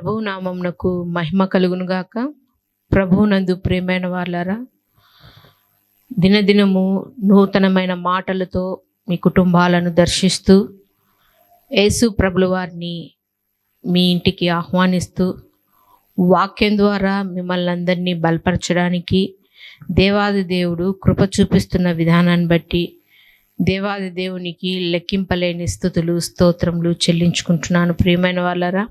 ప్రభు నామమునకు మహిమ కలుగునుగాక ప్రభువునందు ప్రేమైన వాళ్ళారా దినదినము నూతనమైన మాటలతో మీ కుటుంబాలను దర్శిస్తూ యేసు ప్రభుల వారిని మీ ఇంటికి ఆహ్వానిస్తూ వాక్యం ద్వారా మిమ్మల్ని అందరినీ బలపరచడానికి దేవాది దేవుడు కృప చూపిస్తున్న విధానాన్ని బట్టి దేవాది దేవునికి లెక్కింపలేని స్థుతులు స్తోత్రములు చెల్లించుకుంటున్నాను. ప్రియమైన వాళ్ళరా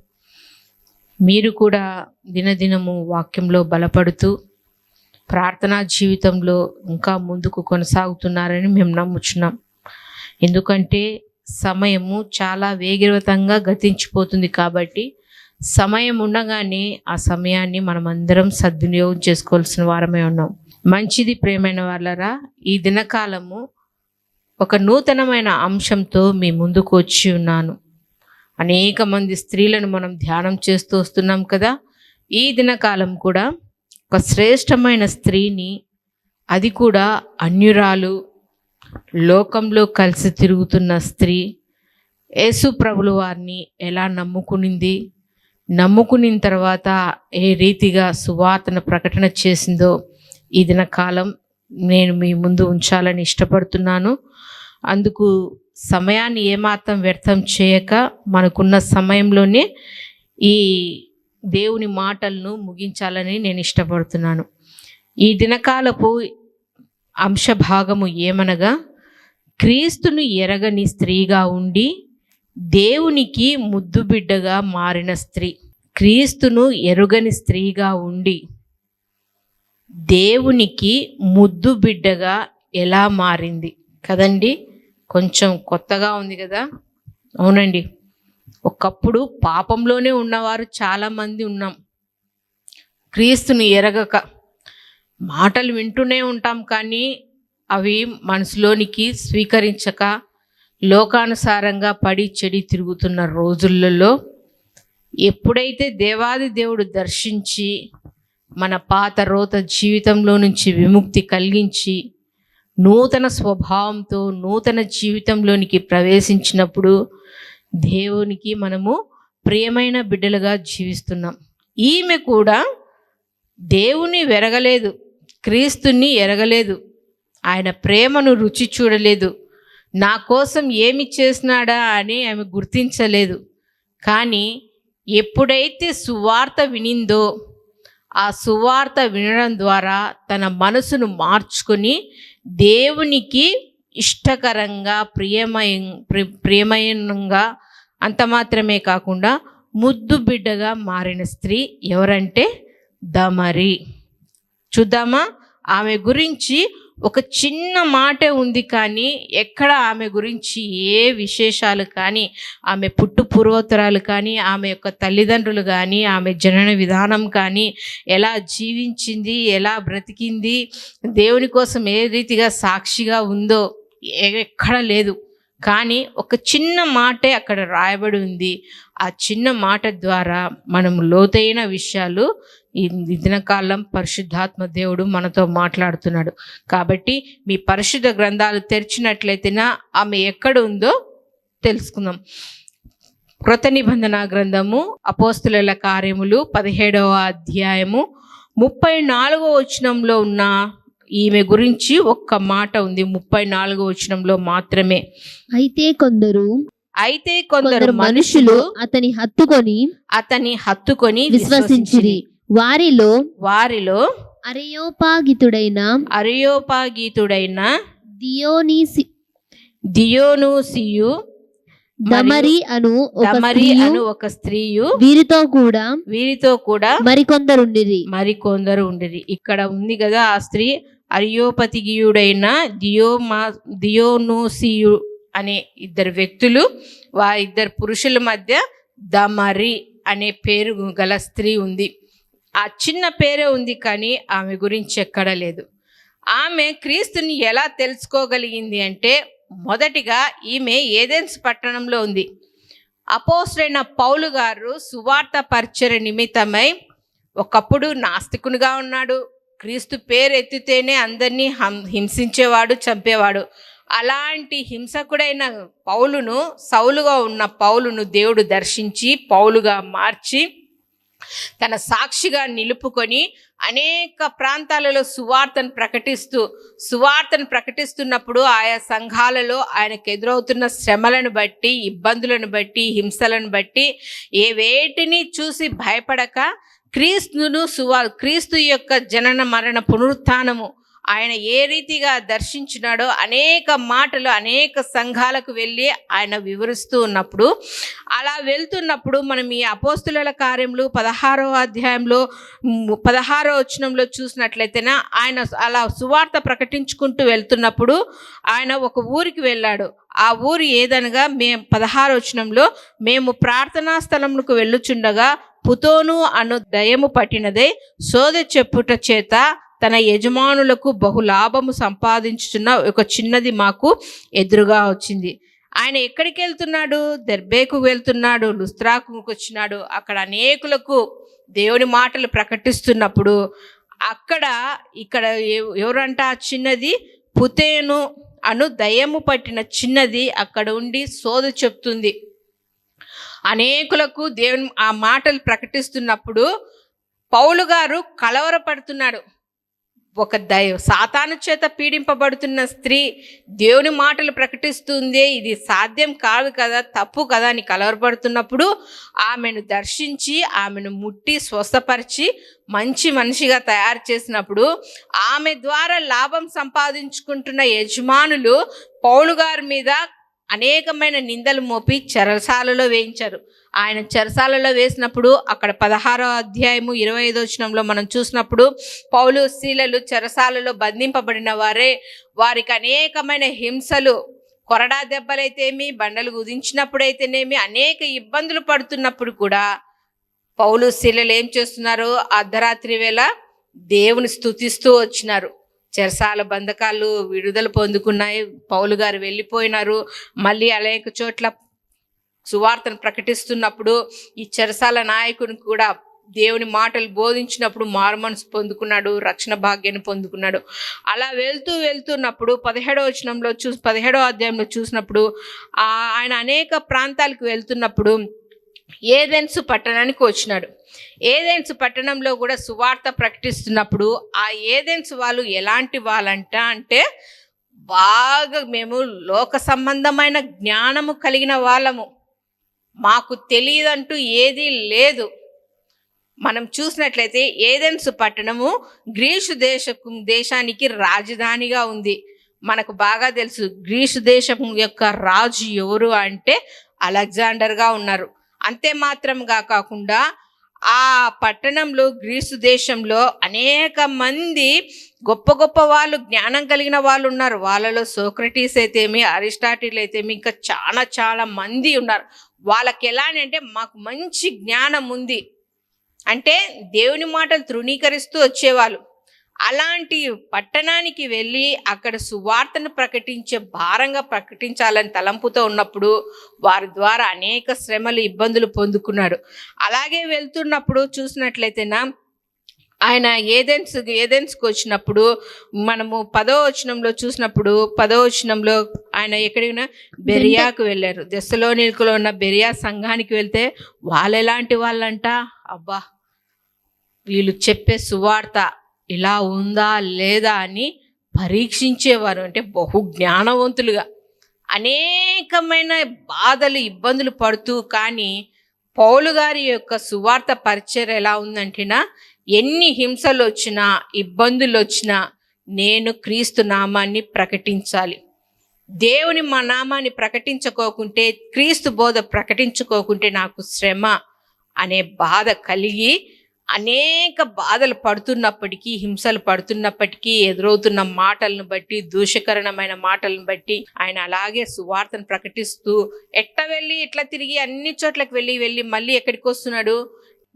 మీరు కూడా దినదినము వాక్యంలో బలపడుతూ ప్రార్థనా జీవితంలో ఇంకా ముందుకు కొనసాగుతున్నారని మేము నమ్ముచున్నాం. ఎందుకంటే సమయము చాలా వేగవంతంగా గతించిపోతుంది కాబట్టి సమయం ఉండగానే ఆ సమయాన్ని మనం అందరం సద్వినియోగం చేసుకోవాల్సిన వారమే ఉన్నాం. మంచిది ప్రేమైన వాళ్ళరా ఈ దినకాలము ఒక నూతనమైన అంశంతో మీ ముందుకు వచ్చి ఉన్నాను. అనేక మంది స్త్రీలను మనం ధ్యానం చేస్తూ వస్తున్నాం కదా. ఈ దినకాలం కూడా ఒక శ్రేష్టమైన స్త్రీని అది కూడా అన్యురాలు లోకంలో కలిసి తిరుగుతున్న స్త్రీ. యేసు ప్రభులు వారిని ఎలా నమ్ముకునింది? నమ్ముకుని తర్వాత ఏ రీతిగా సువార్తను ప్రకటన చేసిందో ఈ దినకాలం నేను మీ ముందు ఉంచాలని ఇష్టపడుతున్నాను. అందుకు సమయాన్ని ఏమాత్రం వ్యర్థం చేయక మనకున్న సమయంలోనే ఈ దేవుని మాటలను ముగించాలని నేను ఇష్టపడుతున్నాను. ఈ దినకాలపు అంశభాగము ఏమనగా క్రీస్తును ఎరగని స్త్రీగా ఉండి దేవునికి ముద్దు బిడ్డగా మారిన స్త్రీ క్రీస్తును ఎరుగని స్త్రీగా ఉండి దేవునికి ముద్దు బిడ్డగా ఎలా మారింది? కదండి కొంచెం కొత్తగా ఉంది కదా? అవునండి. ఒకప్పుడు పాపంలోనే ఉన్నవారు చాలామంది ఉన్నాం. క్రీస్తుని ఎరగక మాటలు వింటూనే ఉంటాం కానీ అవి మనసులోనికి స్వీకరించక లోకానుసారంగా పడి చెడి తిరుగుతున్న రోజులలో ఎప్పుడైతే దేవాది దేవుడు దర్శించి మన పాత రోత జీవితంలో నుంచి విముక్తి కలిగించి నూతన స్వభావంతో నూతన జీవితంలోనికి ప్రవేశించినప్పుడు దేవునికి మనము ప్రియమైన బిడ్డలుగా జీవిస్తున్నాం. ఈమె కూడా దేవుని వెరగలేదు క్రీస్తుని ఎరగలేదు ఆయన ప్రేమను రుచి చూడలేదు నా కోసం ఏమి చేసినాడా అని ఆమె గుర్తించలేదు. కానీ ఎప్పుడైతే సువార్త వినిందో ఆ సువార్త వినడం ద్వారా తన మనసును మార్చుకొని దేవునికి ఇష్టకరంగా ప్రియమయ ప్రి- ప్రియమయంగా అంత మాత్రమే కాకుండా ముద్దు బిడ్డగా మారిన స్త్రీ ఎవరంటే దమరి. చూద్దామా? ఆమె గురించి ఒక చిన్న మాటే ఉంది కానీ ఎక్కడ ఆమె గురించి ఏ విశేషాలు కానీ ఆమె పుట్టు పూర్వోత్తరాలు కానీ ఆమె యొక్క తల్లిదండ్రులు కానీ ఆమె జనన విధానం కానీ ఎలా జీవించింది ఎలా బ్రతికింది దేవుని కోసం ఏ రీతిగా సాక్షిగా ఉందో ఎక్కడ లేదు. కానీ ఒక చిన్న మాటే అక్కడ రాయబడి ఉంది. ఆ చిన్న మాట ద్వారా మనం లోతైన విషయాలు ఈ దినకాలం పరిశుద్ధాత్మ దేవుడు మనతో మాట్లాడుతున్నాడు. కాబట్టి మీ పరిశుద్ధ గ్రంథాలు తెరిచినట్లయితేనా ఆమె ఎక్కడ ఉందో తెలుసుకుందాం. కృత నిబంధన గ్రంథము అపోస్తుల కార్యములు పదిహేడవ అధ్యాయము ముప్పై నాలుగో వచనంలో ఉన్న ఈమె గురించి ఒక్క మాట ఉంది. ముప్పై నాలుగో వచనంలో మాత్రమే. అయితే కొందరు అయితే కొందరు మనుషులు అతని హత్తుకొని అతని హత్తుకొని విశ్వసించిరి. వారిలో వారిలో అరయోపాగితుడైన అరియోపాగీతుడైన దియోనీసి దియోనుసియు దమరి అను దమరి అను ఒక స్త్రీయు వీరితో కూడా వీరితో కూడా మరికొందరుండిరి. మరికొందరు ఉండిరి ఇక్కడ ఉంది కదా ఆ స్త్రీ అరియోపతిగియుడైన దియోమా దియోనూసియు అనే ఇద్దరు వ్యక్తులు వా ఇద్దరు పురుషుల మధ్య దమరి అనే పేరు గల స్త్రీ ఉంది. ఆ చిన్న పేరే ఉంది కానీ ఆమె గురించి ఎక్కడ లేదు. ఆమె క్రీస్తుని ఎలా తెలుసుకోగలిగింది అంటే మొదటిగా ఈమె ఏదెన్స్ పట్టణంలో ఉంది. అపోసరైన పౌలు గారు సువార్త పరిచయ నిమిత్తమై ఒకప్పుడు నాస్తికునిగా ఉన్నాడు. క్రీస్తు పేరు ఎత్తితేనే అందరినీ హం హింసించేవాడు చంపేవాడు. అలాంటి హింసకుడైన పౌలును సౌలుగా ఉన్న పౌలును దేవుడు దర్శించి పౌలుగా మార్చి తన సాక్షిగా నిలుపుకొని అనేక ప్రాంతాలలో సువార్తను ప్రకటిస్తూ సువార్తను ప్రకటిస్తున్నప్పుడు ఆయా సంఘాలలో ఆయనకు ఎదురవుతున్న శ్రమలను బట్టి ఇబ్బందులను బట్టి హింసలను బట్టి ఏ వేటిని చూసి భయపడక క్రీస్తును సువా క్రీస్తు యొక్క జనన మరణ పునరుత్నము ఆయన ఏ రీతిగా దర్శించినాడో అనేక మాటలు అనేక సంఘాలకు వెళ్ళి ఆయన వివరిస్తూ ఉన్నప్పుడు అలా వెళ్తున్నప్పుడు మనం ఈ అపోస్తుల కార్యములు పదహారో అధ్యాయంలో పదహారో వచనంలో చూసినట్లయితేనే ఆయన అలా సువార్త ప్రకటించుకుంటూ వెళ్తున్నప్పుడు ఆయన ఒక ఊరికి వెళ్ళాడు. ఆ ఊరు ఏదనగా మేము పదహారో వచనంలో మేము ప్రార్థనా స్థలములకు వెళ్ళుచుండగా పుతోను అను దయము పట్టినదే సోద చెప్పుట చేత తన యజమానులకు బహు లాభము సంపాదించుతున్న ఒక చిన్నది మాకు ఎదురుగా వచ్చింది. ఆయన ఎక్కడికి వెళ్తున్నాడు? దెర్బేకు వెళ్తున్నాడు లుస్త్రాకు వచ్చినాడు. అక్కడ అనేకులకు దేవుని మాటలు ప్రకటిస్తున్నప్పుడు అక్కడ ఇక్కడ ఎవరంట? ఆ చిన్నది పుతేను అను దయ్యము పట్టిన చిన్నది అక్కడ ఉండి సోద చెప్తుంది. అనేకులకు దేవుని ఆ మాటలు ప్రకటిస్తున్నప్పుడు పౌలు గారు కలవరపడుతున్నాడు. ఒక దైవ సాతాను చేత పీడింపబడుతున్న స్త్రీ దేవుని మాటలు ప్రకటిస్తుంది ఇది సాధ్యం కాదు కదా తప్పు కదా అని కలవరపడుతున్నప్పుడు ఆమెను దర్శించి ఆమెను ముట్టి స్వస్థపరిచి మంచి మనిషిగా తయారు చేసినప్పుడు ఆమె ద్వారా లాభం సంపాదించుకుంటున్న యజమానులు పౌలు గారి మీద అనేకమైన నిందలు మోపి చెరసాలలో వేయించారు. ఆయన చెరసాలలో వేసినప్పుడు అక్కడ పదహారో అధ్యాయము ఇరవై ఐదో వచనంలో మనం చూసినప్పుడు పౌలు శీలలు చెరసాలలో బంధింపబడిన వారే వారికి అనేకమైన హింసలు కొరడా దెబ్బలైతేమి బండలు కుదించినప్పుడైతేనేమి అనేక ఇబ్బందులు పడుతున్నప్పుడు కూడా పౌలు శీలలు ఏం చేస్తున్నారు? అర్ధరాత్రి వేళ దేవుని స్థుతిస్తూ వచ్చినారు. చెరసాల బంధకాలు విడుదల పొందుకున్నాయి. పౌలు గారు వెళ్ళిపోయినారు. మళ్ళీ అనేక చోట్ల సువార్తను ప్రకటిస్తున్నప్పుడు ఈ చెరసాల నాయకుని కూడా దేవుని మాటలు బోధించినప్పుడు మారుమనసు పొందుకున్నాడు రక్షణ భాగ్యాన్ని పొందుకున్నాడు. అలా వెళ్తూ వెళ్తున్నప్పుడు పదిహేడో వచనంలో చూ పదిహేడో అధ్యాయంలో చూసినప్పుడు ఆయన అనేక ప్రాంతాలకు వెళ్తున్నప్పుడు ఏదెన్సు పట్టణానికి వచ్చినాడు. ఏదెన్స్ పట్టణంలో కూడా సువార్త ప్రకటిస్తున్నప్పుడు ఆ ఏదెన్స్ వాళ్ళు ఎలాంటి వాళ్ళంట అంటే బాగా మేము లోక సంబంధమైన జ్ఞానము కలిగిన వాళ్ళము. మాకు తెలియదంటూ ఏదీ లేదు. మనం చూసినట్లయితే ఏదెన్స్ పట్టణము గ్రీసు దేశ దేశానికి రాజధానిగా ఉంది. మనకు బాగా తెలుసు గ్రీసు దేశం యొక్క రాజు ఎవరు అంటే అలెగ్జాండర్గా ఉన్నారు. అంతే మాత్రంగా కాకుండా ఆ పట్టణంలో గ్రీసు దేశంలో అనేక మంది గొప్ప గొప్ప వాళ్ళు జ్ఞానం కలిగిన వాళ్ళు ఉన్నారు. వాళ్ళలో సోక్రటీస్ అయితేమి అరిస్టాటిల్ అయితేమి ఇంకా చాలా చాలా మంది ఉన్నారు. వాళ్ళకి ఎలా అని అంటే మాకు మంచి జ్ఞానం ఉంది. అంటే దేవుని మాటలు తృణీకరిస్తూ వచ్చేవాళ్ళు. అలాంటి పట్టణానికి వెళ్ళి అక్కడ సువార్తను ప్రకటించే భారంగా ప్రకటించాలని తలంపుతో ఉన్నప్పుడు వారి ద్వారా అనేక శ్రమలు ఇబ్బందులు పొందుకున్నాడు. అలాగే వెళ్తున్నప్పుడు చూసినట్లయితేనా ఆయన ఏదెన్స్ ఏదెన్స్కి వచ్చినప్పుడు మనము పదో వచనంలో చూసినప్పుడు పదో వచనంలో ఆయన ఎక్కడికైనా బెరియాకు వెళ్ళారు. దశలోనికులో ఉన్న బెరియా సంఘానికి వెళ్తే వాళ్ళు ఎలాంటి వాళ్ళంట? అబ్బా వీళ్ళు చెప్పే సువార్త ఇలా ఉందా లేదా అని పరీక్షించేవారు. అంటే బహు జ్ఞానవంతులుగా. అనేకమైన బాధలు ఇబ్బందులు పడుతూ కానీ పౌలు గారి యొక్క సువార్త పరిచయం ఎలా ఉందంటేనా ఎన్ని హింసలు వచ్చినా ఇబ్బందులు వచ్చినా నేను క్రీస్తు నామాన్ని ప్రకటించాలి. దేవుని మా నామాన్ని ప్రకటించుకోకుంటే క్రీస్తు బోధ ప్రకటించుకోకుంటే నాకు శ్రమ అనే బాధ కలిగి అనేక బాధలు పడుతున్నప్పటికీ హింసలు పడుతున్నప్పటికీ ఎదురవుతున్న మాటలను బట్టి దూషకరణమైన మాటలను బట్టి ఆయన అలాగే సువార్తను ప్రకటిస్తూ ఎట్ట వెళ్ళి ఇట్లా తిరిగి అన్ని చోట్లకు వెళ్ళి వెళ్ళి మళ్ళీ ఎక్కడికి వస్తున్నాడు?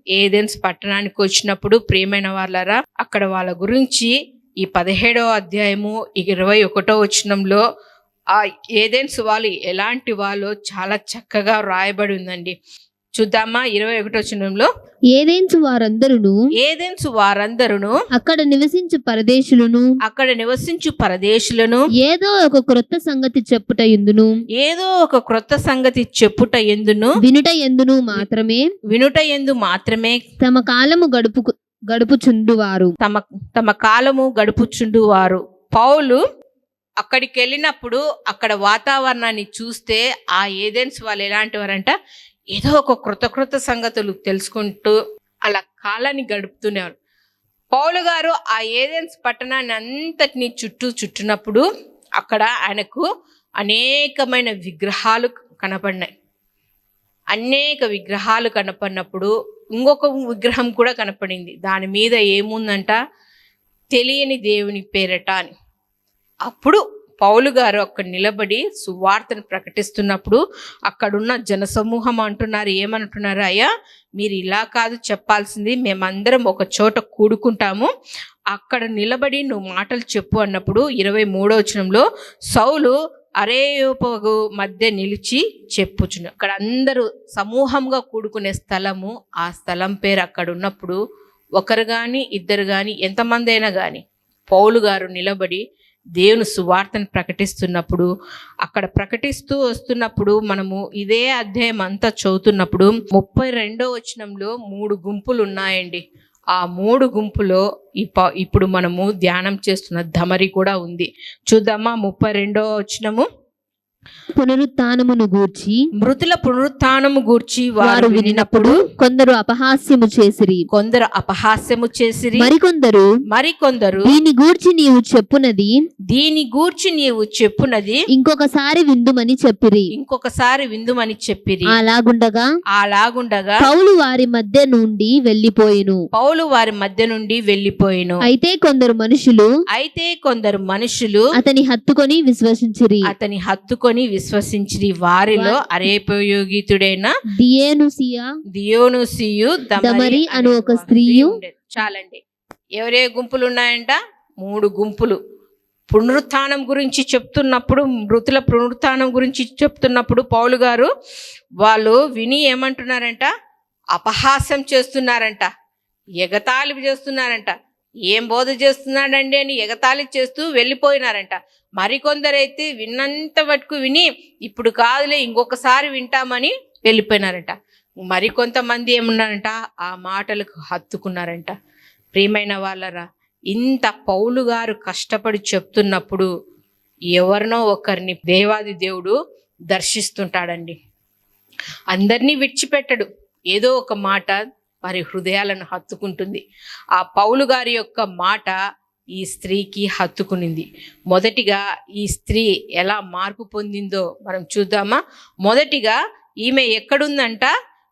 ఏదెన్స్ పట్టణానికి వచ్చినప్పుడు ప్రియమైన వాళ్ళరా అక్కడ వాళ్ళ గురించి ఈ పదిహేడవ అధ్యాయము ఇరవై ఒకటో వచనంలో ఆ ఏదెన్స్ వాళ్ళు ఎలాంటి వాళ్ళు చాలా చక్కగా రాయబడి ఉందండి. చూద్దామా? ఇరవై ఒకటి వచనంలో. ఏదేంచు వారందరును? ఏదెన్సు వారందరును? అక్కడ నివసించు పరదేశులను? అక్కడ నివసించు పరదేశులను? ఏదో ఒక క్రొత్త సంగతి చెప్పుట ఎందును? ఏదో ఒక క్రొత్త సంగతి చెప్పుట ఎందును? వినుట ఎందును మాత్రమే? వినుట ఎందు మాత్రమే. తమ కాలము గడుపు గడుపుచుండువారు. తమ తమ కాలము గడుపుచుండు వారు పౌలు అక్కడికి వెళ్ళినప్పుడు అక్కడ వాతావరణాన్ని చూస్తే ఆ ఏదెన్స్ వాళ్ళు ఎలాంటి వారంట ఏదో ఒక కృతకృత క్రొత్త సంగతులు తెలుసుకుంటూ అలా కాలాన్ని గడుపుతున్నారు. పౌలు గారు ఆ ఏదెన్స్ పట్టణాన్ని అంతటిని చుట్టూ చుట్టినప్పుడు అక్కడ ఆయనకు అనేకమైన విగ్రహాలు కనపడినాయి. అనేక విగ్రహాలు కనపడినప్పుడు ఇంకొక విగ్రహం కూడా కనపడింది. దాని మీద ఏముందంట? తెలియని దేవుని పేరట అని. అప్పుడు పౌలు గారు అక్కడ నిలబడి సువార్తను ప్రకటిస్తున్నప్పుడు అక్కడున్న జనసమూహం అంటున్నారు. ఏమంటున్నారు? అయ్యా మీరు ఇలా కాదు చెప్పాల్సింది. మేమందరం ఒక చోట కూడుకుంటాము. అక్కడ నిలబడి నువ్వు మాటలు చెప్పు అన్నప్పుడు ఇరవై మూడో వచనంలో సౌలు అరేయోపగు మధ్య నిలిచి చెప్పుచును. అక్కడ అందరూ సమూహంగా కూడుకునే స్థలము ఆ స్థలం పేరు అక్కడ ఉన్నప్పుడు ఒకరు కానీ ఇద్దరు కానీ ఎంతమంది అయినా కానీ పౌలు గారు నిలబడి దేవుని సువార్తను ప్రకటిస్తున్నప్పుడు అక్కడ ప్రకటిస్తూ వస్తున్నప్పుడు మనము ఇదే అధ్యాయం అంతా చదువుతున్నప్పుడు ముప్పై రెండో వచనంలో మూడు గుంపులు ఉన్నాయండి ఆ మూడు గుంపులో ఇప్ప ఇప్పుడు మనము ధ్యానం చేస్తున్న ధమరి కూడా ఉంది. చూద్దామా ముప్పై రెండో వచనము? పునరుత్నమును గూర్చి మృతుల పునరుత్నము గూర్చి వారు వినినప్పుడు కొందరు అపహాస్యము చేసిరి. కొందరు అపహాస్యము చేసిరి. మరికొందరు మరికొందరు దీని గూర్చి నీవు చెప్పునది దీని గూర్చి నీవు చెప్పునది ఇంకొకసారి విందుమని చెప్పిరి. ఇంకొకసారి విందుమని చెప్పిరి. అలాగుండగా అలాగుండగా పౌలు వారి మధ్య నుండి వెళ్ళిపోయెను పౌలు వారి మధ్య నుండి వెళ్ళిపోయిను. అయితే కొందరు మనుషులు అయితే కొందరు మనుషులు అతని హత్తుకొని విశ్వసించిరి. అతని హత్తుకొని విశ్వసించిరి. వారిలో అరేపయోగితుడైన దియేనుసియా దియోనుసియు దమరి అను ఒక స్త్రీయు. ఉండేది. చాలండి. ఎవరే గుంపులు ఉన్నాయంట మూడు గుంపులు. పునరుత్థానం గురించి చెప్తున్నప్పుడు మృతుల పునరుత్థానం గురించి చెప్తున్నప్పుడు పౌలు గారు వాళ్ళు విని ఏమంటున్నారంట? అపహాస్యం చేస్తున్నారంట. ఎగతాళి చేస్తున్నారంట. ఏం బోధ చేస్తున్నాడండి అని ఎగతాళి చేస్తూ వెళ్ళిపోయినారంట. మరికొందరైతే విన్నంత మటుకు విని ఇప్పుడు కాదులే ఇంకొకసారి వింటామని వెళ్ళిపోయినారంట. మరికొంతమంది ఏమున్నారంట ఆ మాటలకు హత్తుకున్నారంట. ప్రియమైన వాళ్ళరా ఇంత పౌలు గారు కష్టపడి చెప్తున్నప్పుడు ఎవరినో ఒకరిని దేవాది దేవుడు దర్శిస్తుంటాడండి. అందరినీ విడిచిపెట్టడు. ఏదో ఒక మాట వారి హృదయాలను హత్తుకుంటుంది. ఆ పౌలు గారి యొక్క మాట ఈ స్త్రీకి హత్తుకునింది. మొదటిగా ఈ స్త్రీ ఎలా మార్పు పొందిందో మనం చూద్దామా? మొదటిగా ఈమె ఎక్కడుందంట?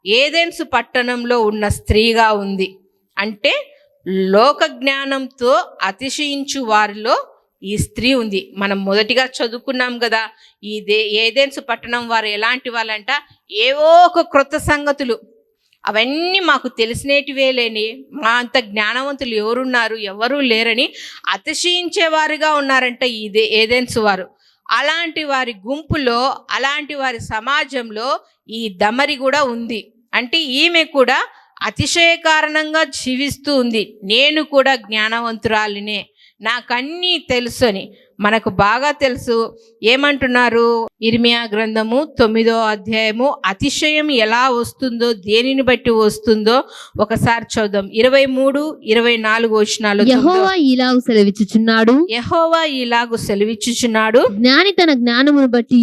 ఏదెన్స్ పట్టణంలో ఉన్న స్త్రీగా ఉంది. అంటే లోక జ్ఞానంతో అతిశయించు వారిలో ఈ స్త్రీ ఉంది. మనం మొదటిగా చదువుకున్నాం కదా ఈ దే ఏదెన్స్ పట్టణం వారు ఎలాంటి వాళ్ళంట? ఏవో ఒక క్రొత్త సంగతులు. అవన్నీ మాకు తెలిసినటివే లేని మా అంత జ్ఞానవంతులు ఎవరున్నారు ఎవరూ లేరని అతిశయించేవారుగా ఉన్నారంటే ఇదే ఏదెన్స్ వారు. అలాంటి వారి గుంపులో అలాంటి వారి సమాజంలో ఈ దమరి కూడా ఉంది. అంటే ఈమె కూడా అతిశయ కారణంగా జీవిస్తూ ఉంది. నేను కూడా జ్ఞానవంతురాలినే. నాకన్నీ తెలుసు అని మనకు బాగా తెలుసు. ఏమంటున్నారు? ఇర్మియా గ్రంథము తొమ్మిదో అధ్యాయము అతిశయం ఎలా వస్తుందో దేనిని బట్టి వస్తుందో ఒకసారి చూద్దాం. ఇరవై మూడు ఇరవై నాలుగు వచనాలు యహోవా ఇలాగు సెలవిచ్చుచున్నాడు. యహోవా ఇలాగు సెలవిచ్చుచున్నాడు. జ్ఞాని తన జ్ఞానమును బట్టి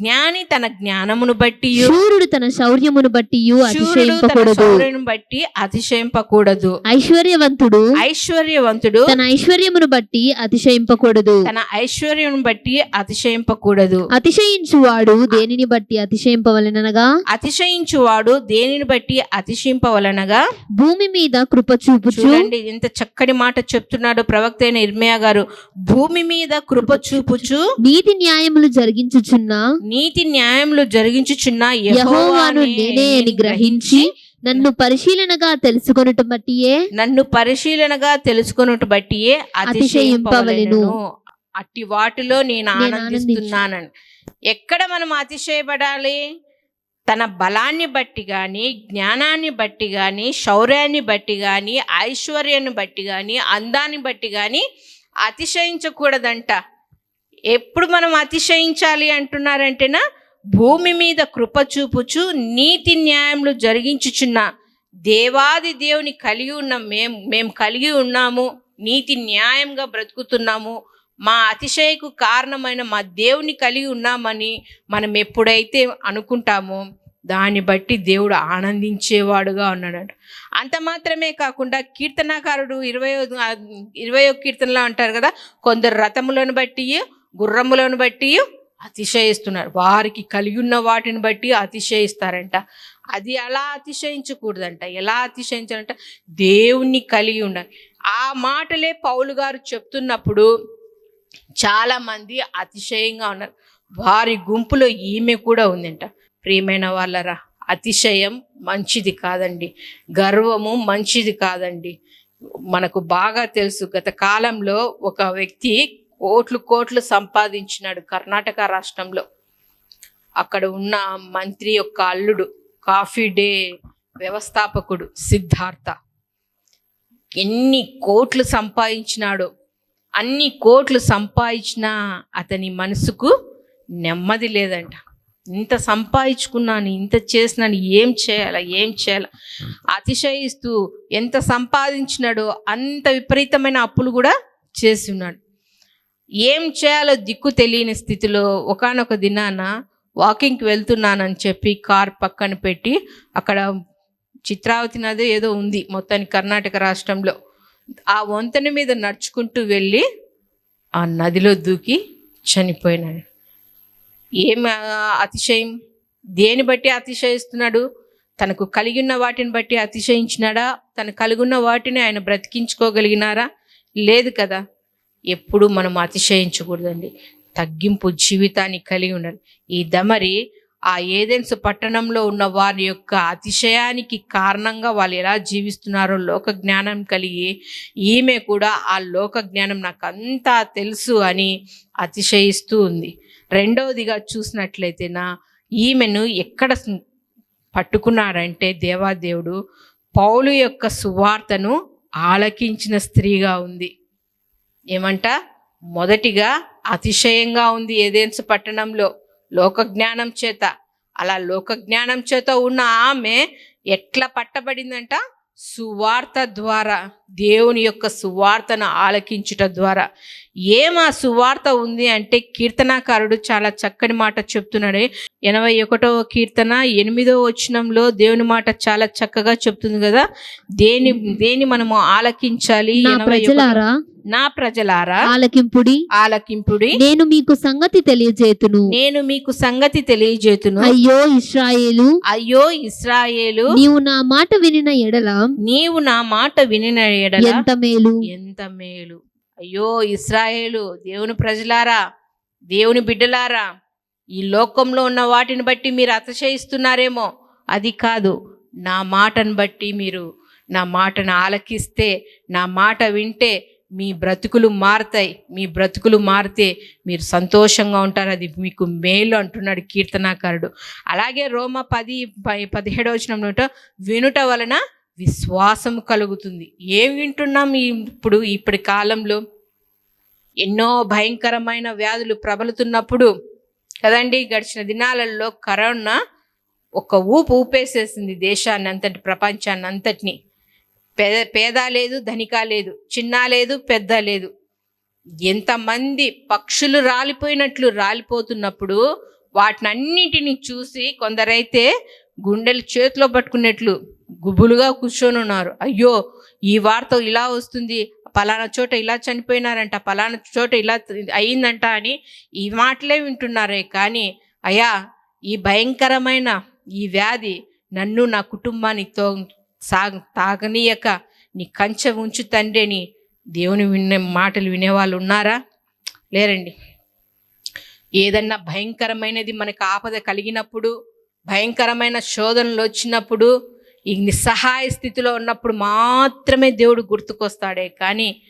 జ్ఞాని తన జ్ఞానమును బట్టి శూరుడు తన శౌర్యమును బట్టి అతిశయింపకూడదు. బట్టి అతిశయింపకూడదు. ఐశ్వర్యవంతుడు ఐశ్వర్యవంతుడు తన ఐశ్వర్యమును బట్టి అతిశయింపకూడదు. తన ఐశ్వర్యం బట్టి అతిశయింపకూడదు. అతిశయించువాడు దేనిని బట్టి అతిశయింపవలెనగా? అతిశయించువాడు దేనిని బట్టి అతిశయింపవలనగా? భూమి మీద కృప చూపుచు. చూడండి ఎంత చక్కటి మాట చెప్తున్నాడు ప్రవక్త అయిన ఇర్మియా గారు. భూమి మీద కృప చూపుచు. నీతి న్యాయములు జరిగించుచున్న నీతి న్యాయములు జరిగించుచున్న యహోవాను నేనే అని గ్రహించి నన్ను పరిశీలనగా తెలుసుకొనుట బట్టియే నన్ను పరిశీలనగా తెలుసుకున్నట్టు బట్టియే అతిశయింపవలెను. అట్టి వాటిలో నేను నేను ఆనందిస్తున్నానని. ఎక్కడ మనం అతిశయపడాలి? తన బలాన్ని బట్టి కానీ జ్ఞానాన్ని బట్టి కానీ శౌర్యాన్ని బట్టి కానీ ఐశ్వర్యాన్ని బట్టి కానీ అందాన్ని బట్టి కానీ అతిశయించకూడదంట. ఎప్పుడు మనం అతిశయించాలి అంటున్నారంటేనా? భూమి మీద కృప చూపుచు నీతి న్యాయములు జరిగించుచున్న దేవాది దేవుని కలిగి ఉన్న మేము మేము కలిగి ఉన్నాము నీతి న్యాయంగా బ్రతుకుతున్నాము. మా అతిశయకు కారణమైన మా దేవుని కలిగి ఉన్నామని మనం ఎప్పుడైతే అనుకుంటామో దాన్ని బట్టి దేవుడు ఆనందించేవాడుగా ఉన్నాడు అంత మాత్రమే కాకుండా కీర్తనాకారుడు ఇరవై ఇరవై కీర్తనలో అంటారు కదా కొందరు రథములను బట్టి గుర్రములను బట్టి అతిశయిస్తున్నారు. వారికి కలిగి ఉన్న వాటిని బట్టి అతిశయిస్తారంట. అది అలా అతిశయించకూడదంట? ఎలా అతిశయించాలంట? దేవుణ్ణి కలిగి ఉండాలి. ఆ మాటలే పౌలు గారు చెప్తున్నప్పుడు చాలామంది అతిశయంగా ఉన్నారు. వారి గుంపులో ఈమె కూడా ఉందంట. ప్రియమైన వాళ్ళరా అతిశయం మంచిది కాదండి. గర్వము మంచిది కాదండి. మనకు బాగా తెలుసు గత కాలంలో ఒక వ్యక్తి కోట్లు కోట్లు సంపాదించినాడు కర్ణాటక రాష్ట్రంలో. అక్కడ ఉన్న మంత్రి యొక్క అల్లుడు కాఫీ డే వ్యవస్థాపకుడు సిద్ధార్థ. ఎన్ని కోట్లు సంపాదించినాడో అన్ని కోట్లు సంపాదించినా అతని మనసుకు నెమ్మది లేదంట. ఇంత సంపాదించుకున్నాను ఇంత చేసినాను ఏం చేయాలా ఏం చేయాలా? అతిశయిస్తూ ఎంత సంపాదించినాడో అంత విపరీతమైన అప్పులు కూడా చేసి ఉన్నాడు. ఏం చేయాలో దిక్కు తెలియని స్థితిలో ఒకానొక దినాన వాకింగ్కి వెళ్తున్నానని చెప్పి కార్ పక్కన పెట్టి అక్కడ చిత్రావతి నది ఏదో ఉంది మొత్తానికి కర్ణాటక రాష్ట్రంలో. ఆ వంతెన మీద నడుచుకుంటూ వెళ్ళి ఆ నదిలో దూకి చనిపోయినాడు. ఏం అతిశయం? దేని బట్టి అతిశయిస్తున్నాడు? తనకు కలిగి ఉన్న వాటిని బట్టి అతిశయించినాడా? తను కలిగి ఉన్న వాటిని ఆయన బ్రతికించుకోగలిగినారా? లేదు కదా. ఎప్పుడు మనం అతిశయించకూడదండి. తగ్గింపు జీవితాన్ని కలిగి ఉండాలి. ఈ దమరి ఆ ఏదెన్స్ పట్టణంలో ఉన్న వారి యొక్క అతిశయానికి కారణంగా వాళ్ళు ఎలా జీవిస్తున్నారో లోక జ్ఞానం కలిగి ఈమె కూడా ఆ లోక జ్ఞానం నాకు అంతా తెలుసు అని అతిశయిస్తూ ఉంది. రెండవదిగా చూసినట్లయితేనా ఈమెను ఎక్కడ పట్టుకున్నారంటే దేవాదేవుడు పౌలు యొక్క సువార్తను ఆలకించిన స్త్రీగా ఉంది. ఏమంట? మొదటిగా అతిశయంగా ఉంది ఏదెన్స్ పట్టణంలో లోకజ్ఞానం చేత. అలా లోక జ్ఞానం చేత ఉన్న ఆమె ఎట్లా పట్టబడిందంట? సువార్త ద్వారా. దేవుని యొక్క సువార్తను ఆలకించుట ద్వారా. ఏం ఆ సువార్త ఉంది అంటే కీర్తనాకారుడు చాలా చక్కని మాట చెప్తున్నాడు. ఎనభై ఒకటవ కీర్తన ఎనిమిదవ వచనంలో దేవుని మాట చాలా చక్కగా చెప్తుంది కదా. దేని దేని మనము ఆలకించాలి? ప్రజలారా? నా ప్రజలారా? ఆలకింపుడి. ఆలకింపుడి. నేను మీకు సంగతి తెలియజేతును. నేను మీకు సంగతి తెలియజేతును. అయ్యో ఇస్రాయేలు! అయ్యో ఇస్రాయేలు! నీవు నా మాట వినిన ఎడల నీవు నా మాట వినిన ఎడల ఎంత మేలు? ఎంత మేలు. అయ్యో ఇస్రాయేలు దేవుని ప్రజలారా దేవుని బిడ్డలారా ఈ లోకంలో ఉన్న వాటిని బట్టి మీరు అతిశయిస్తున్నారేమో. అది కాదు నా మాటను బట్టి మీరు నా మాటను ఆలకిస్తే నా మాట వింటే మీ బ్రతుకులు మారుతాయి. మీ బ్రతుకులు మారితే మీరు సంతోషంగా ఉంటారు. అది మీకు మేలు అంటున్నాడు కీర్తనాకారుడు. అలాగే రోమ పది ప- పదిహేడవ వచనంలో వినుట వలన విశ్వాసం కలుగుతుంది. ఏం వింటున్నాం ఇప్పుడు ఇప్పటి కాలంలో? ఎన్నో భయంకరమైన వ్యాధులు ప్రబలుతున్నప్పుడు కదండి గడిచిన దినాలలో కరోనా ఒక ఊపు ఊపేసేసింది దేశాన్ని అంతటి ప్రపంచాన్ని అంతటిని. పేద పేద లేదు ధనిక లేదు చిన్న లేదు పెద్ద లేదు. ఎంతమంది పక్షులు రాలిపోయినట్లు రాలిపోతున్నప్పుడు వాటినన్నిటిని చూసి కొందరైతే గుండెలు చేతిలో పట్టుకున్నట్లు గుబులుగా కూర్చొని ఉన్నారు. అయ్యో ఈ వార్త ఇలా వస్తుంది. పలానా చోట ఇలా చనిపోయినారంట పలానా చోట ఇలా అయిందంట అని ఈ మాటలే వింటున్నారే. కానీ అయ్యా ఈ భయంకరమైన ఈ వ్యాధి నన్ను నా కుటుంబాన్ని తో సా తాగనీయక నీ కంచె ఉంచు తండ్రిని దేవుని వినే మాటలు వినేవాళ్ళు ఉన్నారా? లేరండి. ఏదన్నా భయంకరమైనది మనకు ఆపద కలిగినప్పుడు భయంకరమైన శోధనలు వచ్చినప్పుడు ఈ నిస్సహాయ స్థితిలో ఉన్నప్పుడు మాత్రమే దేవుడు గుర్తుకొస్తాడే. కానీ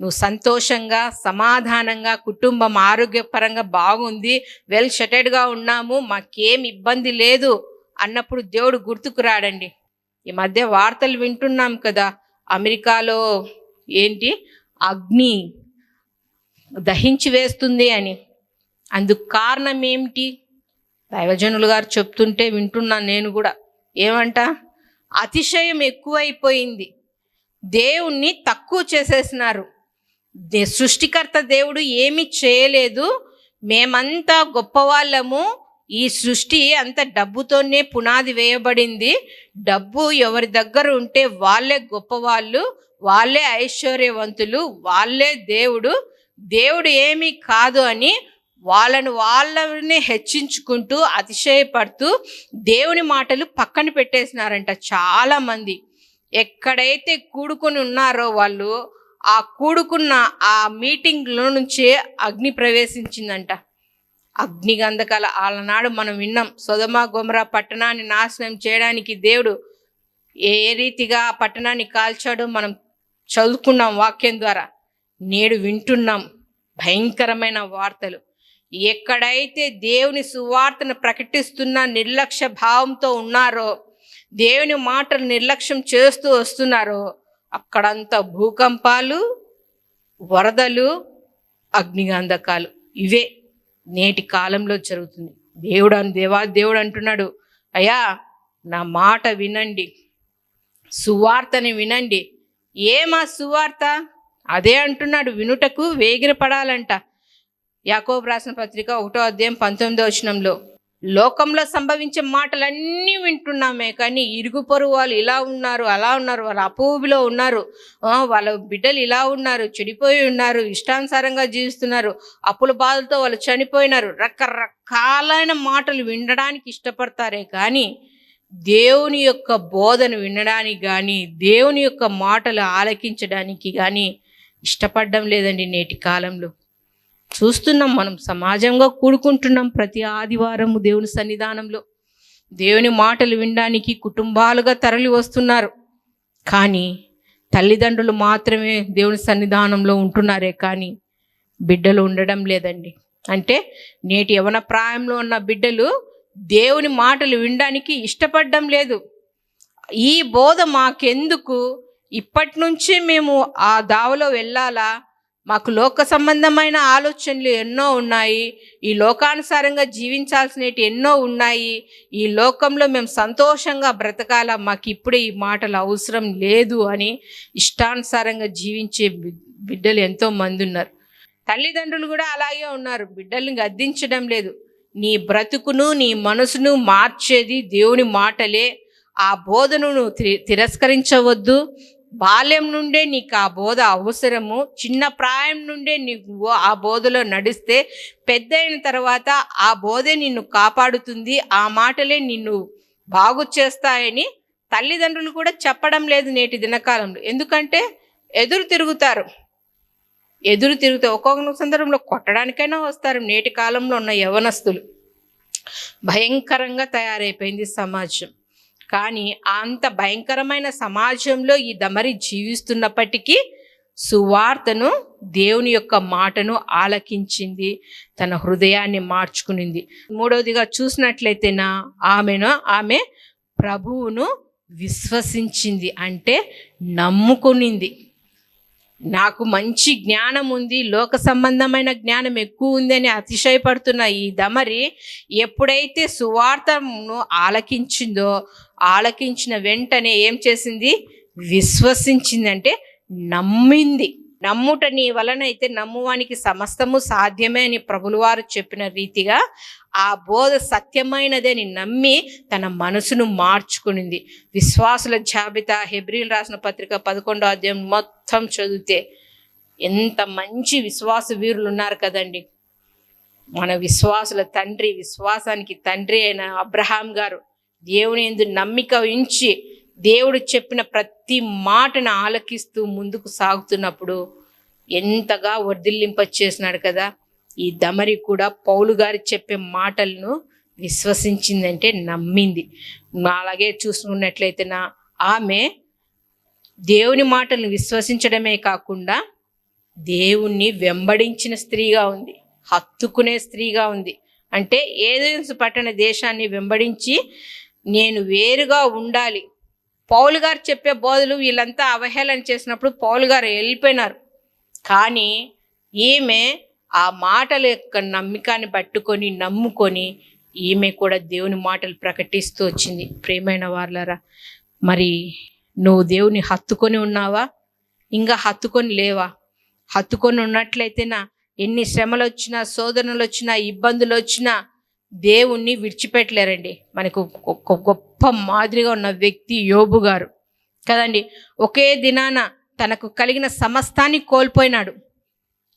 నువ్వు సంతోషంగా సమాధానంగా కుటుంబం ఆరోగ్యపరంగా బాగుంది వెల్ షటెడ్గా ఉన్నాము మాకేం ఇబ్బంది లేదు అన్నప్పుడు దేవుడు గుర్తుకు రాడండి. ఈ మధ్య వార్తలు వింటున్నాం కదా అమెరికాలో ఏంటి? అగ్ని దహించి వేస్తుంది అని. అందుకు కారణం ఏమిటి? దైవజనులు గారు చెప్తుంటే వింటున్నాను నేను కూడా. ఏమంట? అతిశయం ఎక్కువైపోయింది. దేవుణ్ణి తక్కువ చేసేసినారు. దే- సృష్టికర్త దేవుడు ఏమీ చేయలేదు. మేమంతా గొప్పవాళ్ళము. ఈ సృష్టి అంత డబ్బుతోనే పునాది వేయబడింది. డబ్బు ఎవరి దగ్గర ఉంటే వాళ్ళే గొప్పవాళ్ళు వాళ్ళే ఐశ్వర్యవంతులు వాళ్ళే దేవుడు. దేవుడు ఏమీ కాదు అని వాళ్ళను వాళ్ళని హెచ్చించుకుంటూ అతిశయపడుతూ దేవుని మాటలు పక్కన పెట్టేసినారంట చాలామంది. ఎక్కడైతే కూడుకొని ఉన్నారో వాళ్ళు ఆ కూడుకున్న ఆ మీటింగ్లో నుంచే అగ్ని ప్రవేశించిందంట. అగ్ని గంధకాల ఆలనాడు మనం విన్నాం. సొదమ గుమరా పట్టణాన్ని నాశనం చేయడానికి దేవుడు ఏ రీతిగా ఆ పట్టణాన్ని కాల్చాడో మనం చదువుకున్నాం వాక్యం ద్వారా. నేడు వింటున్నాం. భయంకరమైన వార్తలు. ఎక్కడైతే దేవుని సువార్తను ప్రకటిస్తున్న నిర్లక్ష్య భావంతో ఉన్నారో దేవుని మాటలు నిర్లక్ష్యం చేస్తూ వస్తున్నారో అక్కడంతా భూకంపాలు వరదలు అగ్నిగంధకాలు. ఇవే నేటి కాలంలో జరుగుతుంది. దేవుడు అని దేవా దేవుడు అంటున్నాడు అయ్యా నా మాట వినండి. సువార్తని వినండి. ఏమా సువార్త? అదే అంటున్నాడు వినుటకు వేగిరపడాలంట. యాకోబు రాసిన పత్రిక ఒకటో అధ్యాయం పంతొమ్మిదో వచనంలో లోకంలో సంభవించే మాటలన్నీ వింటున్నామే కానీ ఇరుగు పొరుగు వాళ్ళు ఇలా ఉన్నారు అలా ఉన్నారు వాళ్ళ అపోబిలో ఉన్నారు. వాళ్ళ బిడ్డలు ఇలా ఉన్నారు చెడిపోయి ఉన్నారు ఇష్టానుసారంగా జీవిస్తున్నారు. అప్పుల బాధలతో వాళ్ళు చనిపోయినారు. రకరకాలైన మాటలు వినడానికి ఇష్టపడతారే కానీ దేవుని యొక్క బోధను వినడానికి కానీ దేవుని యొక్క మాటలు ఆలకించడానికి కానీ ఇష్టపడడం లేదండి నేటి కాలంలో. చూస్తున్నాం మనం సమాజంగా కూడుకుంటున్నాం ప్రతి ఆదివారము దేవుని సన్నిధానంలో. దేవుని మాటలు వినడానికి కుటుంబాలుగా తరలి వస్తున్నారు. కానీ తల్లిదండ్రులు మాత్రమే దేవుని సన్నిధానంలో ఉంటున్నారే కానీ బిడ్డలు ఉండడం లేదండి. అంటే నేటి యవన ప్రాయంలో ఉన్న బిడ్డలు దేవుని మాటలు వినడానికి ఇష్టపడడం లేదు. ఈ బోధ మాకెందుకు? ఇప్పటి నుంచి మేము ఆ దావలో వెళ్ళాలా? మాకు లోక సంబంధమైన ఆలోచనలు ఎన్నో ఉన్నాయి. ఈ లోకానుసారంగా జీవించాల్సినవి ఎన్నో ఉన్నాయి. ఈ లోకంలో మేము సంతోషంగా బ్రతకాల? మాకు ఇప్పుడే ఈ మాటలు అవసరం లేదు అని ఇష్టానుసారంగా జీవించే బిడ్డలు ఎంతో మంది ఉన్నారు. తల్లిదండ్రులు కూడా అలాగే ఉన్నారు. బిడ్డల్ని గద్దించడం లేదు. నీ బ్రతుకును నీ మనసును మార్చేది దేవుని మాటలే. ఆ బోధను తి- తిరస్కరించవద్దు. బాల్యం నుండే నీకు ఆ బోధ అవసరము. చిన్న ప్రాయం నుండే నీకు ఆ బోధలో నడిస్తే పెద్ద అయిన తర్వాత ఆ బోధే నిన్ను కాపాడుతుంది. ఆ మాటలే నిన్ను బాగు చేస్తాయని తల్లిదండ్రులు కూడా చెప్పడం లేదు నేటి దినకాలంలో. ఎందుకంటే ఎదురు తిరుగుతారు. ఎదురు తిరుగుతారు. ఒక్కొక్క సందర్భంలో కొట్టడానికైనా వస్తారు. నేటి కాలంలో ఉన్న యవనస్తులు భయంకరంగా తయారైపోయింది సమాజం. కానీ అంత భయంకరమైన సమాజంలో ఈ దమరి జీవిస్తున్నప్పటికీ సువార్తను దేవుని యొక్క మాటను ఆలకించింది తన హృదయాన్ని మార్చుకునింది. మూడవదిగా చూసినట్లయితేనా ఆమెను ఆమె ప్రభువును విశ్వసించింది అంటే నమ్ముకునింది. నాకు మంచి జ్ఞానం ఉంది లోక సంబంధమైన జ్ఞానం ఎక్కువ ఉందని అతిశయపడుతున్న ఈ దమరి ఎప్పుడైతే సువార్తను ఆలకించిందో ఆలకించిన వెంటనే ఏం చేసింది? విశ్వసించిందంటే నమ్మింది. నమ్ముట నీ వలనైతే నమ్మువానికి సమస్తము సాధ్యమే అని ప్రభులు వారు చెప్పిన రీతిగా ఆ బోధ సత్యమైనదే అని నమ్మి తన మనసును మార్చుకునింది. విశ్వాసుల జాబితా హెబ్రిల్ రాసిన పత్రిక పదకొండో అధ్యాయం మొత్తం చదివితే ఎంత మంచి విశ్వాస వీరులు ఉన్నారు కదండి. మన విశ్వాసుల తండ్రి విశ్వాసానికి తండ్రి అయిన అబ్రహాం గారు దేవుని ఎందు నమ్మిక ఉంచి దేవుడు చెప్పిన ప్రతి మాటను ఆలకిస్తూ ముందుకు సాగుతున్నప్పుడు ఎంతగా వర్ధిల్లింప చేసినాడు కదా. ఈ దమరి కూడా పౌలు గారు చెప్పే మాటలను విశ్వసించిందంటే నమ్మింది. అలాగే చూసుకున్నట్లయితే నా ఆమె దేవుని మాటలను విశ్వసించడమే కాకుండా దేవుణ్ణి వెంబడించిన స్త్రీగా ఉంది. హత్తుకునే స్త్రీగా ఉంది. అంటే ఏదైనా పట్టణ దేశాన్ని వెంబడించి నేను వేరుగా ఉండాలి పౌలు గారు చెప్పే బోధలు వీళ్ళంతా అవహేళన చేసినప్పుడు పౌలు గారు వెళ్ళిపోయినారు. కానీ ఈమె ఆ మాటల యొక్క నమ్మికాన్ని పట్టుకొని నమ్ముకొని ఈమె కూడా దేవుని మాటలు ప్రకటిస్తూ వచ్చింది. ప్రేమైన వాళ్ళరా మరి నువ్వు దేవుని హత్తుకొని ఉన్నావా? ఇంకా హత్తుకొని లేవా? హత్తుకొని ఉన్నట్లయితేనా? ఎన్ని శ్రమలు వచ్చినా శోధనలు వచ్చినా ఇబ్బందులు వచ్చినా దేవుణ్ణి విడిచిపెట్టలేరండి. మనకు ఒక గొప్ప మాదిరిగా ఉన్న వ్యక్తి యోబు గారు. కదండి ఒకే దినాన తనకు కలిగిన సమస్తాన్ని కోల్పోయినాడు.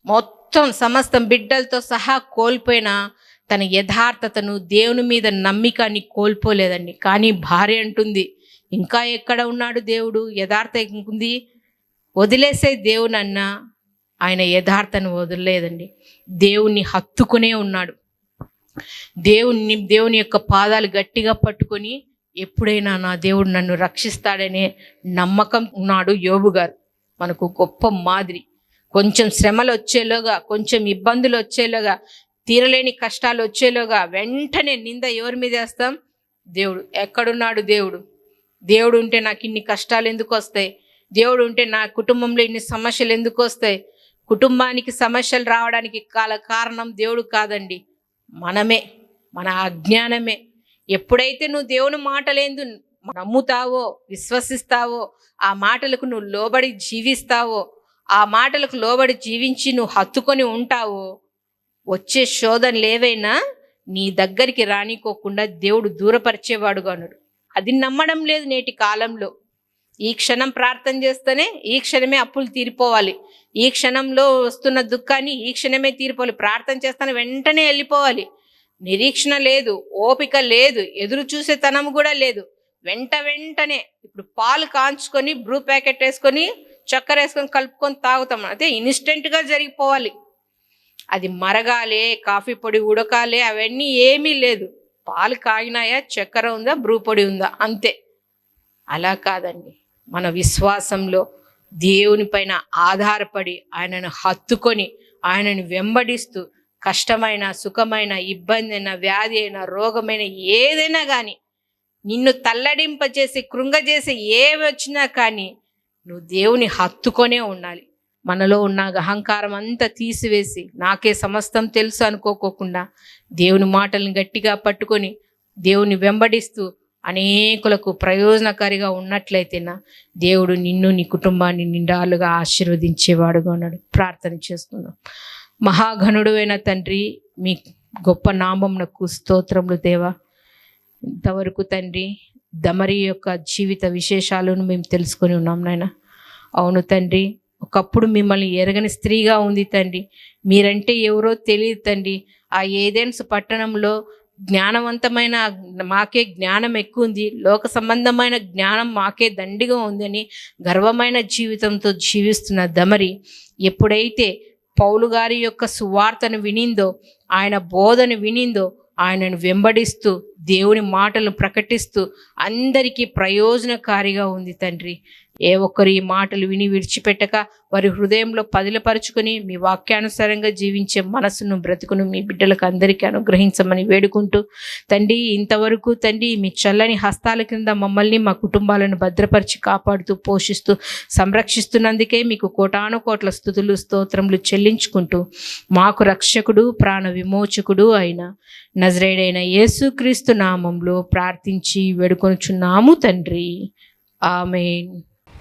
మొత్తం సమస్తం బిడ్డలతో సహా కోల్పోయిన తన యథార్థతను దేవుని మీద నమ్మికాన్ని కోల్పోలేదండి. కానీ భార్య అంటుంది ఇంకా ఎక్కడ ఉన్నాడు దేవుడు? యథార్థ ఉంది వదిలేసే దేవునన్నా ఆయన యథార్థను వదిలేదండి దేవుణ్ణి హత్తుకునే ఉన్నాడు. దేవుని దేవుని యొక్క పాదాలు గట్టిగా పట్టుకొని ఎప్పుడైనా నా దేవుడు నన్ను రక్షిస్తాడనే నమ్మకం ఉన్నాడు యోబు గారు. మనకు గొప్ప మాదిరి. కొంచెం శ్రమలు వచ్చేలోగా కొంచెం ఇబ్బందులు వచ్చేలోగా తీరలేని కష్టాలు వచ్చేలోగా వెంటనే నింద ఎవరి మీద వేస్తాం? దేవుడు. ఎక్కడున్నాడు దేవుడు? దేవుడు ఉంటే నాకు ఇన్ని కష్టాలు ఎందుకు వస్తాయి? దేవుడు ఉంటే నా కుటుంబంలో ఇన్ని సమస్యలు ఎందుకు వస్తాయి? కుటుంబానికి సమస్యలు రావడానికి కాల కారణం దేవుడు కాదండి. మనమే మన అజ్ఞానమే. ఎప్పుడైతే నువ్వు దేవుని మాటలేందు నమ్ముతావో విశ్వసిస్తావో ఆ మాటలకు నువ్వు లోబడి జీవిస్తావో ఆ మాటలకు లోబడి జీవించి నువ్వు హత్తుకొని ఉంటావో వచ్చే శోధనలు ఏవైనా నీ దగ్గరికి రానికోకుండా దేవుడు దూరపరిచేవాడుగా ఉన్నాడు. అది నమ్మడం లేదు నేటి కాలంలో. ఈ క్షణం ప్రార్థన చేస్తేనే ఈ క్షణమే అప్పులు తీరిపోవాలి. ఈ క్షణంలో వస్తున్న దుఃఖాన్ని ఈ క్షణమే తీరిపోవాలి. ప్రార్థన చేస్తానే వెంటనే వెళ్ళిపోవాలి. నిరీక్షణ లేదు ఓపిక లేదు ఎదురు చూసే తనం కూడా లేదు. వెంట వెంటనే ఇప్పుడు పాలు కాంచుకొని బ్రూ ప్యాకెట్ వేసుకొని చక్కెర వేసుకొని కలుపుకొని తాగుతాం. అదే ఇన్స్టెంట్గా జరిగిపోవాలి. అది మరగాలే కాఫీ పొడి ఉడకాలే అవన్నీ ఏమీ లేదు. పాలు కాగినాయా చక్కెర ఉందా బ్రూ పొడి ఉందా? అంతే. అలా కాదండి. మన విశ్వాసంలో దేవుని పైన ఆధారపడి ఆయనను హత్తుకొని ఆయనను వెంబడిస్తూ కష్టమైన సుఖమైన ఇబ్బంది అయినా వ్యాధి అయినా రోగమైన ఏదైనా కానీ నిన్ను తల్లడింపచేసి కృంగజేసి ఏవి వచ్చినా కానీ నువ్వు దేవుని హత్తుకొనే ఉండాలి. మనలో ఉన్న అహంకారం అంతా తీసివేసి నాకే సమస్తం తెలుసు అనుకోకోకుండా దేవుని మాటలను గట్టిగా పట్టుకొని దేవుని వెంబడిస్తూ అనేకులకు ప్రయోజనకారిగా ఉన్నట్లయితేనా దేవుడు నిన్ను నీ కుటుంబాన్ని నిండాలుగా ఆశీర్వదించేవాడుగా ఉన్నాడు. ప్రార్థన చేస్తున్నాం మహాఘనుడు తండ్రి మీ గొప్ప నామంనకు స్తోత్రములు దేవా. ఇంతవరకు తండ్రి దమరి యొక్క జీవిత విశేషాలను మేము తెలుసుకొని ఉన్నాం నాయన. అవును తండ్రి ఒకప్పుడు మిమ్మల్ని ఎరగని స్త్రీగా ఉంది తండ్రి. మీరంటే ఎవరో తెలియదు తండ్రి. ఆ ఏదెన్స్ పట్టణంలో జ్ఞానవంతమైన మాకే జ్ఞానం ఎక్కువ ఉంది లోక సంబంధమైన జ్ఞానం మాకే దండిగా ఉందని గర్వమైన జీవితంతో జీవిస్తున్న దమరి ఎప్పుడైతే పౌలు గారి యొక్క సువార్తను వినిందో ఆయన బోధను వినిందో ఆయనను వెంబడిస్తూ దేవుని మాటలను ప్రకటిస్తూ అందరికీ ప్రయోజనకారిగా ఉంది తండ్రి. ఏ ఒక్కరు ఈ మాటలు విని విడిచిపెట్టక వారి హృదయంలో పదిలపరుచుకుని మీ వాక్యానుసారంగా జీవించే మనసును బ్రతుకును మీ బిడ్డలకు అందరికీ అనుగ్రహించమని వేడుకుంటూ తండ్రి ఇంతవరకు తండ్రి మీ చల్లని హస్తాల కింద మమ్మల్ని మా కుటుంబాలను భద్రపరిచి కాపాడుతూ పోషిస్తూ సంరక్షిస్తున్నందుకే మీకు కోటాను కోట్ల స్థుతులు స్తోత్రములు చెల్లించుకుంటూ మాకు రక్షకుడు ప్రాణ విమోచకుడు అయిన నజరేడైన యేసుక్రీస్తు నామంలో ప్రార్థించి వేడుకొనుచున్నాము తండ్రి. ఆమెన్.